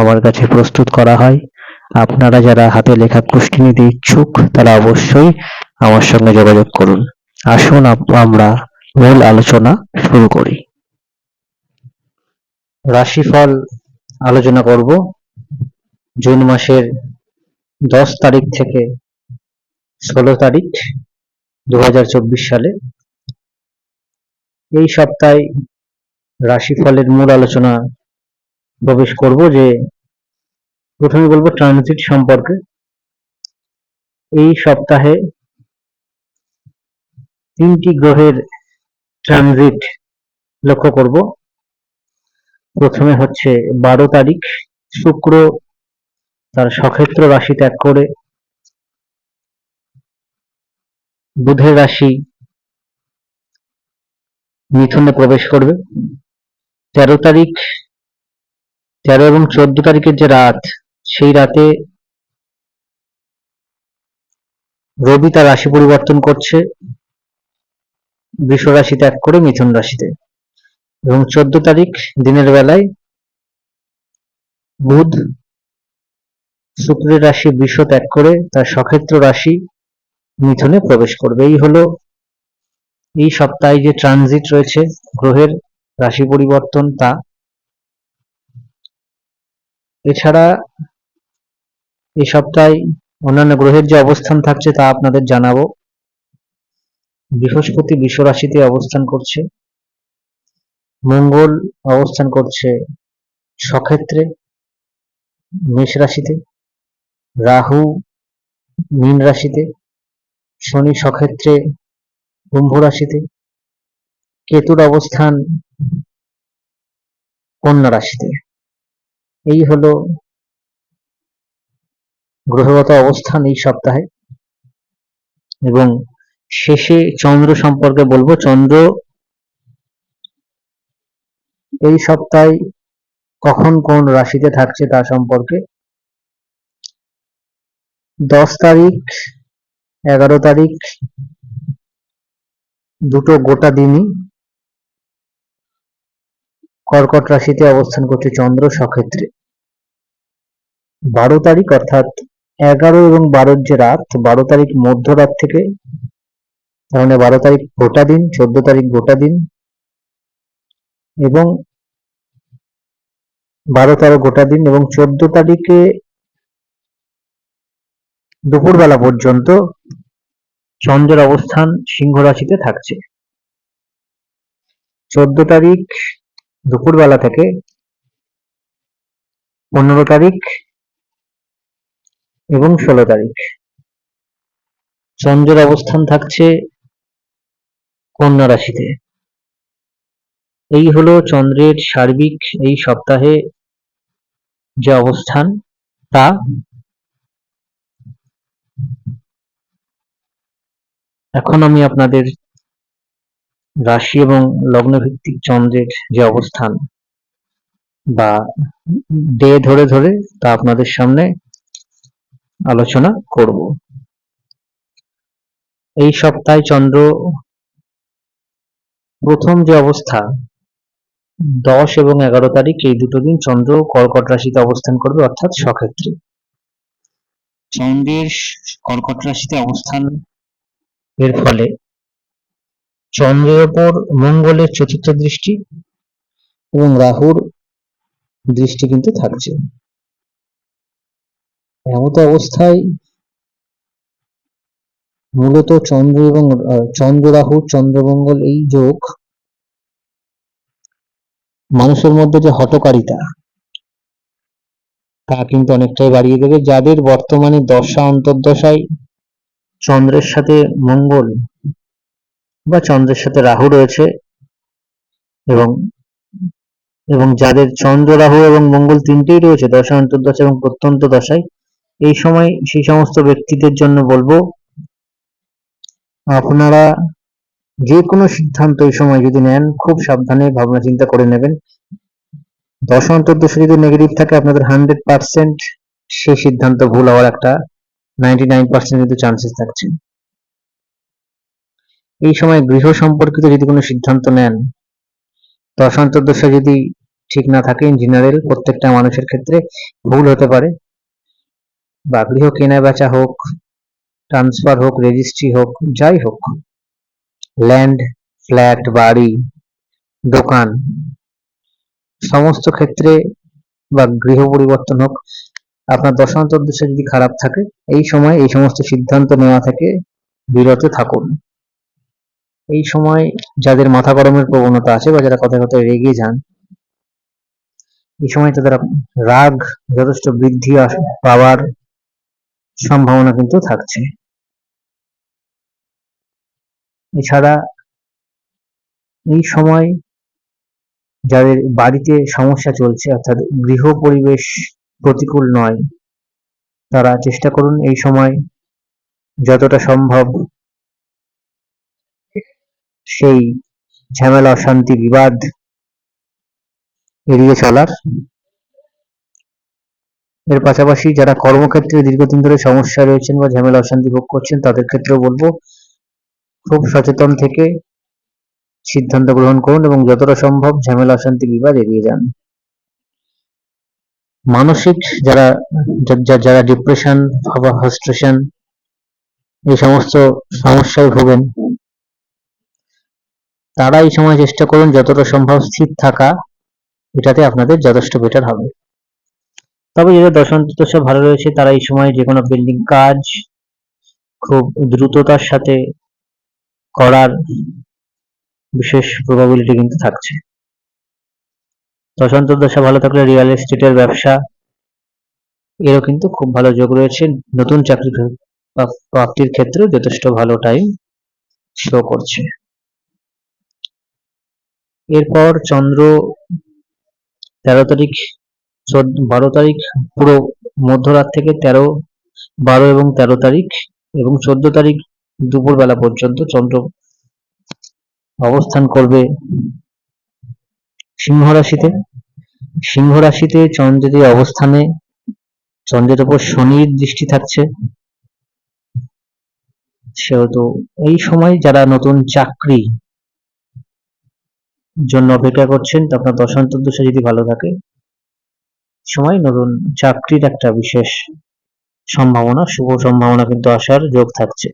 আমার কাছে প্রস্তুত করা হয়। আপনারা যারা হাতে লেখা কুষ্টি নিতে ইচ্ছুক, তারা অবশ্যই আমার সঙ্গে যোগাযোগ করুন। আসুন আমরা মূল আলোচনা শুরু করি। রাশিফল আলোচনা করব। জুন মাসের দশ তারিখ থেকে ষোলো তারিখ দু হাজার চব্বিশ সালে। এই সপ্তাহে রাশিফলের মূল আলোচনা প্রবেশ করব যে প্রথমে বলব ট্রানজিট সম্পর্কে। এই সপ্তাহে তিনটি গ্রহের ট্রানজিট লক্ষ্য করব। প্রথমে হচ্ছে বারো তারিখ, শুক্র তার সক্ষেত্র রাশি ত্যাগ করে, বুধের রাশি মিথুনে প্রবেশ করবে। তেরো তারিখ তেরো এবং চোদ্দ তারিখের যে রাত, সেই রাতে রবি তার রাশি পরিবর্তন করছে, বৃষ রাশি ত্যাগ করে মিথুন রাশিতে। এবং চোদ্দ তারিখ দিনের বেলায় বুধ শুক্রের রাশি বৃষ ত্যাগ করে তার সক্ষেত্র রাশি মিথুনে প্রবেশ করবে। এই হলো এই সপ্তাহে যে ট্রানজিট রয়েছে, গ্রহের রাশি পরিবর্তন, তা এছাড়া এই সপ্তাহে অন্যান্য গ্রহের যে অবস্থান থাকছে তা আপনাদের জানাব। বৃহস্পতি বিশ্ব রাশিতে অবস্থান করছে। মঙ্গল অবস্থান করছে সক্ষেত্রে, মেষ রাশিতে, রাহু মীন রাশিতে, শনি সক্ষেত্রে কুম্ভ রাশিতে, কেতুর অবস্থান কন্যা রাশিতে। এই হলো গ্রহগত অবস্থান এই সপ্তাহে। এবং শেষে চন্দ্র সম্পর্কে বলব, চন্দ্র এই সপ্তাহে কখন কোন রাশিতে থাকছে তা সম্পর্কে। দশ তারিখ, এগারো তারিখ, দুটো গোটা দিনই কর্কট রাশিতে অবস্থান করছে চন্দ্র সক্ষেত্রে। বারো তারিখ অর্থাৎ এগারো এবং বারোর যে রাত, বারো তারিখ মধ্যরাত থেকে মানে বারো তারিখ গোটা দিন, চোদ্দ তারিখ গোটা দিন এবং বারো তেরো গোটা দিন এবং চোদ্দ তারিখে দুপুরবেলা পর্যন্ত চন্দ্রের অবস্থান সিংহ রাশিতে থাকছে। চোদ্দ তারিখ দুপুরবেলা থেকে পনেরো তারিখ এবং ষোলো তারিখ। চন্দ্রের অবস্থান থাকছে কন্যা রাশিতে। এই হলো চন্দ্রের সার্বিক এই সপ্তাহে যে অবস্থান, তা এখন আমি আপনাদের রাশি এবং লগ্ন ভিত্তিক চন্দ্রের যে অবস্থান বা ডে ধরে ধরে তা আপনাদের সামনে আলোচনা করব। এই সপ্তাহে চন্দ্র প্রথম যে অবস্থা, দশ এবং এগারো তারিখ, এই দুটো দিন চন্দ্র কর্কট রাশিতে অবস্থান করবে, অর্থাৎ সক্ষেত্রে। চন্দ্রের কর্কট রাশিতে অবস্থান এর ফলে চন্দ্রের ওপর মঙ্গলের চতুর্থ দৃষ্টি এবং রাহুর দৃষ্টি কিন্তু থাকছে। এমত অবস্থায় মূলত চন্দ্র এবং চন্দ্র রাহু চন্দ্রমঙ্গল এই যোগ মানুষের মধ্যে যে হটকারিতা তা কিন্তু অনেকটাই বাড়িয়ে দেবে। যাদের বর্তমানে দশা, অন্তর্দশায় চন্দ্রের সাথে মঙ্গল বা চন্দ্রের সাথে রাহু রয়েছে এবং এবং যাদের চন্দ্র, রাহু এবং মঙ্গল তিনটেই রয়েছে, দশা, অন্তর্দশা এবং প্রত্যন্ত দশায়, এই সময় সেই সমস্ত ব্যক্তিদের জন্য বলব, আপনারা যে কোনো সিদ্ধান্ত এই সময় যদি নেন, খুব সাবধানে ভাবনা চিন্তা করে নেবেন। দশা, অন্তর্দশা যদি নেগেটিভ থাকে, আপনাদের হান্ড্রেড পার্সেন্ট সেই সিদ্ধান্ত ভুল হওয়ার একটা নাইনটি নাইন পার্সেন্ট কিন্তু চান্সেস থাকছে। এই সময় গৃহ সম্পর্কিত যদি কোনো সিদ্ধান্ত নেন দশা অন্তর্দশা যদি ঠিক না থাকে ইন জেনারেল প্রত্যেকটা মানুষের ক্ষেত্রে ভুল হতে পারে। বা গৃহ কেনা বেচা হোক ট্রান্সফার হোক রেজিস্ট্রি হোক, যাই হোক ল্যান্ড ফ্ল্যাট বাড়ি, দোকান, সমস্ত ক্ষেত্রে বা গৃহ পরিবর্তন হোক, আপনার দশান্তর দশা যদি খারাপ থাকে, এই সময় এই সমস্ত সিদ্ধান্ত নেওয়া থেকে বিরত থাকুন। এই সময় যাদের মাথা গরমের প্রবণতা আছে বা যারা কথায় কথায় রেগে যান, এই সময় তাদের রাগ যথেষ্ট বৃদ্ধি পাওয়ার সম্ভাবনা কিন্তু থাকছে। এছাড়া এই সময় যাদের বাড়িতে সমস্যা চলছে, অর্থাৎ গৃহ পরিবেশ প্রতিকূল নয়, তারা চেষ্টা করুন এই সময় যতটা সম্ভব সেই ঝামেলা, অশান্তি, বিবাদ এড়িয়ে চলার। এর পাশাপাশি যারা কর্মক্ষেত্রে দীর্ঘদিন ধরে সমস্যা রয়েছেন বা ঝামেলা, অশান্তি ভোগ করছেন, তাদের ক্ষেত্রেও বলব, খুব সচেতন থেকে সিদ্ধান্ত গ্রহণ করুন এবং যতটা সম্ভব ঝামেলা, অশান্তি, বিবাদ এড়িয়ে যান। মানসিক যারা যারা ডিপ্রেশন বা ফ্রাস্ট্রেশন এই সমস্ত সমস্যায় ভোগেন তারা এই সময় চেষ্টা করুন যতটা সম্ভব স্থির থাকা, এটাতে আপনাদের যথেষ্ট বেটার হবে। তবে দশান্ত দশা ভালো রয়েছে, তারা এই সময় যে কোনো বিল্ডিং কাজ খুব দ্রুততার সাথে করার বিশেষ প্রবাবিলিটি কিন্তু থাকছে। দশা ভালো থাকলে রিয়েল এস্টেটের ব্যবসা, এরও কিন্তু খুব ভালো যোগ রয়েছে। নতুন চাকরি প্রাপ্তির ক্ষেত্রে যথেষ্ট ভালো টাইম শো করছে। এরপর চন্দ্র তেরো তারিখ বারো তারিখ, পুরো মধ্যরাত থেকে তেরো, বারো এবং তেরো তারিখ এবং চোদ্দ তারিখ দুপুরবেলা পর্যন্ত চন্দ্র অবস্থান করবে সিংহ রাশিতে। সিংহ রাশিতে চন্দ্রের অবস্থানে, চন্দ্রের উপর শনির দৃষ্টি থাকছে। সেহেতু এই সময় যারা নতুন চাকরি জন্য অপেক্ষা করছেন। তো আপনার দশান্তর দশা যদি ভালো থাকে সময় নতুন চাকরির একটা বিশেষ সম্ভাবনা, শুভ সম্ভাবনা কিন্তু আসার যোগ থাকছে।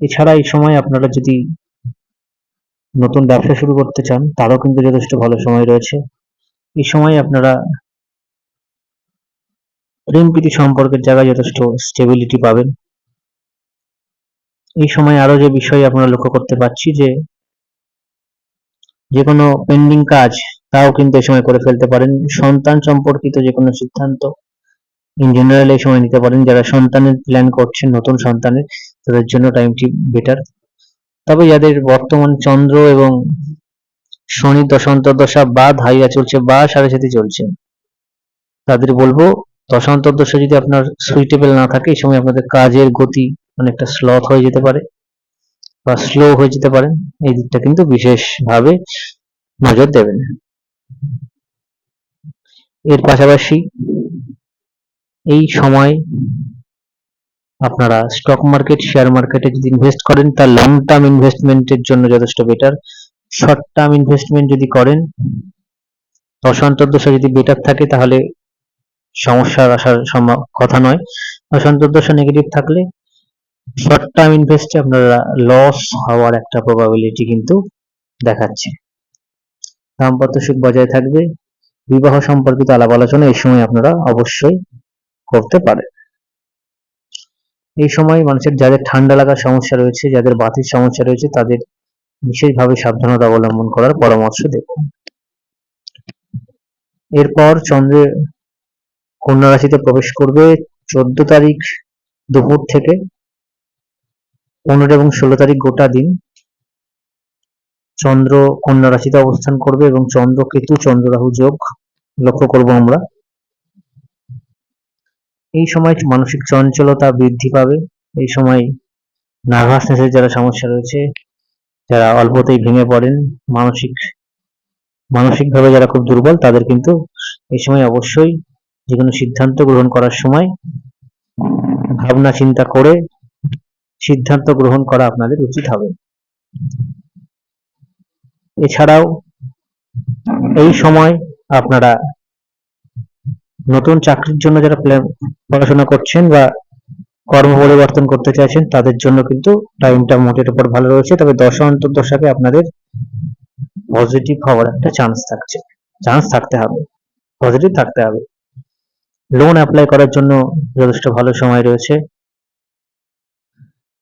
এছাড়া এই সময় আপনারা যদি নতুন ব্যবসা শুরু করতে চান, তারও কিন্তু যথেষ্ট ভালো সময় রয়েছে। এই সময় আপনারা প্রেম প্রীতি সম্পর্কের জায়গায় যথেষ্ট স্টেবিলিটি পাবেন। এই সময় আরও যে বিষয় আপনারা লক্ষ্য করতে পারছি যে যে কোনো পেন্ডিং কাজ, তাও কিন্তু এই সময় করে ফেলতে পারেন। সন্তান সম্পর্কিত যে কোনো সিদ্ধান্ত ইন জেনারেল এই সময় নিতে পারেন। যারা সন্তানের প্ল্যান করছেন, নতুন সন্তানের, তাদের জন্য টাইমটি বেটার তবে যাদের বর্তমান চন্দ্র এবং শনি দশান্ত দশান্তর্দশা বা ধাইয়া চলছে বা সাড়ে সাথে চলছে, তাদের বলব দশান্তর্দশা যদি আপনার সুইটেবল না থাকে এই সময় আপনাদের কাজের গতি অনেকটা স্লথ হয়ে যেতে পারে। বা স্লো হয়ে যেতে পারেন, এই দিকটা কিন্তু বিশেষভাবে নজর দেবেন। এর পাশাপাশি এই সময় আপনারা স্টক মার্কেট শেয়ার মার্কেটে যদি ইনভেস্ট করেন তা লং টার্ম ইনভেস্টমেন্টের জন্য যথেষ্ট বেটার শর্ট টার্ম ইনভেস্টমেন্ট যদি করেন অসন্তর্দশা যদি বেটার থাকে, তাহলে সমস্যার আসার কথা নয়। অসন্তর্দশা নেগেটিভ থাকলে শর্ট টার্ম ইনভেস্টে আপনারা লস হওয়ার একটা প্রবাবিলিটি কিন্তু দেখাচ্ছে। দাম্পত্য সুখ বজায় থাকবে। বিবাহ সম্পর্কিত আলাপ আলোচনা এই সময় আপনারা অবশ্যই করতে পারেন। এই সময় মানুষের যাদের ঠান্ডা লাগার সমস্যা রয়েছে, যাদের বাতির সমস্যা রয়েছে, তাদের বিশেষভাবে সাবধানতা অবলম্বন করার পরামর্শ দেব এরপর চন্দ্রের কন্যা রাশিতে প্রবেশ করবে। চোদ্দ তারিখ দুপুর থেকে পনেরো এবং ষোলো তারিখ গোটা দিন চন্দ্র কন্যা রাশিতে অবস্থান করবে এবং চন্দ্র কেতু, চন্দ্র রাহু যোগ লক্ষ্য করব আমরা। এই সময় মানসিক চঞ্চলতা বৃদ্ধি পাবে। এই সময় নার্ভাসনেসের যারা সমস্যা রয়েছে, যারা অল্পতেই ভেঙে পড়েন, মানসিক, মানসিকভাবে যারা খুব দুর্বল, তাদের কিন্তু এই সময় অবশ্যই যে কোনো সিদ্ধান্ত গ্রহণ করার সময় ভাবনা চিন্তা করে সিদ্ধান্ত গ্রহণ করা আপনাদের উচিত হবে। এছাড়াও, এই সময় আপনারা নতুন চাকরির জন্য যারা পড়াশোনা করছেন বা কর্ম পরিবর্তন করতে চাইছেন, তাদের জন্য কিন্তু টাইমটা মোটের উপর ভালো রয়েছে। তবে দশা অন্তর্দশাকে আপনাদের পজিটিভ হওয়ার একটা চান্স থাকছে। চান্স থাকতে হবে। পজিটিভ থাকতে হবে। লোন অ্যাপ্লাই করার জন্য যথেষ্ট ভালো সময় রয়েছে।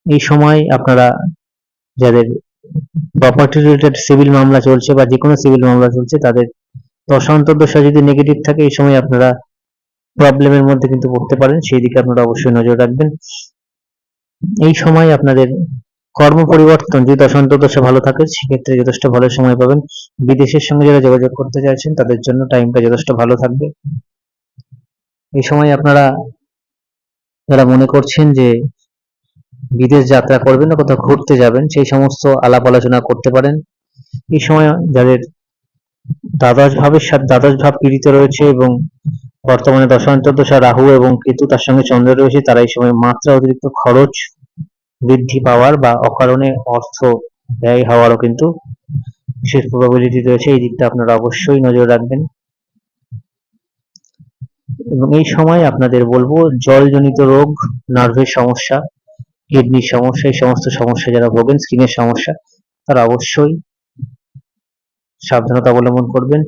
এই সময় আপনারা যাদের প্রপার্টি রিলেটেড সিভিল মামলা চলছে বা যে কোনো সিভিল মামলা চলছে, তাদের দশা অন্তর্দশা যদি নেগেটিভ থাকে, এই সময় আপনারা প্রবলেমের মধ্যে কিন্তু পড়তে পারেন। সেই দিকে আপনারা অবশ্যই নজর রাখবেন। এই সময় আপনাদের কর্ম পরিবর্তন, যদি দশান্ত দশা ভালো থাকে, সেক্ষেত্রে যথেষ্ট ভালো সময় পাবেন। বিদেশের সঙ্গে যারা যোগাযোগ করতে চাইছেন, তাদের জন্য টাইমটা যথেষ্ট ভালো থাকবে। এই সময় আপনারা, যারা মনে করছেন যে বিদেশ যাত্রা করবেন না, কোথাও ঘুরতে যাবেন, সেই সমস্ত আলাপ আলোচনা করতে পারেন। এই সময় যাদের দ্বাদশ ভাবের সাথে দ্বাদশ ভাব পীড়িত রয়েছে এবং বর্তমানে দশান্তর্দশা রাহু এবং কেতু তার সঙ্গে চন্দ্র রয়েছে, তারা এই সময় মাত্রা অতিরিক্ত খরচ বৃদ্ধি পাওয়ার বা অকারণে অর্থ ব্যয় হওয়ারও কিন্তু বিশেষ প্রবাবিলিটি রয়েছে। এই দিকটা আপনারা অবশ্যই নজর রাখবেন। এবং এই সময় আপনাদের বলব, জলজনিত রোগ নার্ভের সমস্যা কিডনির সমস্যা, এই সমস্ত সমস্যা যারা ভোগেন স্কিনের সমস্যা, তারা অবশ্যই সাবধানতা অবলম্বন করবেন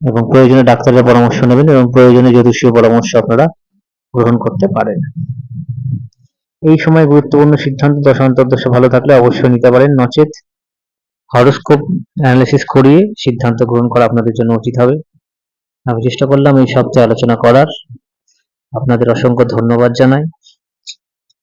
এবং প্রয়োজনে ডাক্তারের পরামর্শ নেবেন এবং প্রয়োজনে জ্যোতিষীয় পরামর্শ আপনারা গ্রহণ করতে পারেন। এই সময় গুরুত্বপূর্ণ সিদ্ধান্ত দশান্তর্দশা ভালো থাকলে অবশ্যই নিতে পারেন নচেত হরোস্কোপ অ্যানালিসিস করিয়ে সিদ্ধান্ত গ্রহণ করা আপনাদের জন্য উচিত হবে। আমি চেষ্টা করলাম এই সপ্তাহে আলোচনা করার। আপনাদের অসংখ্য ধন্যবাদ জানাই।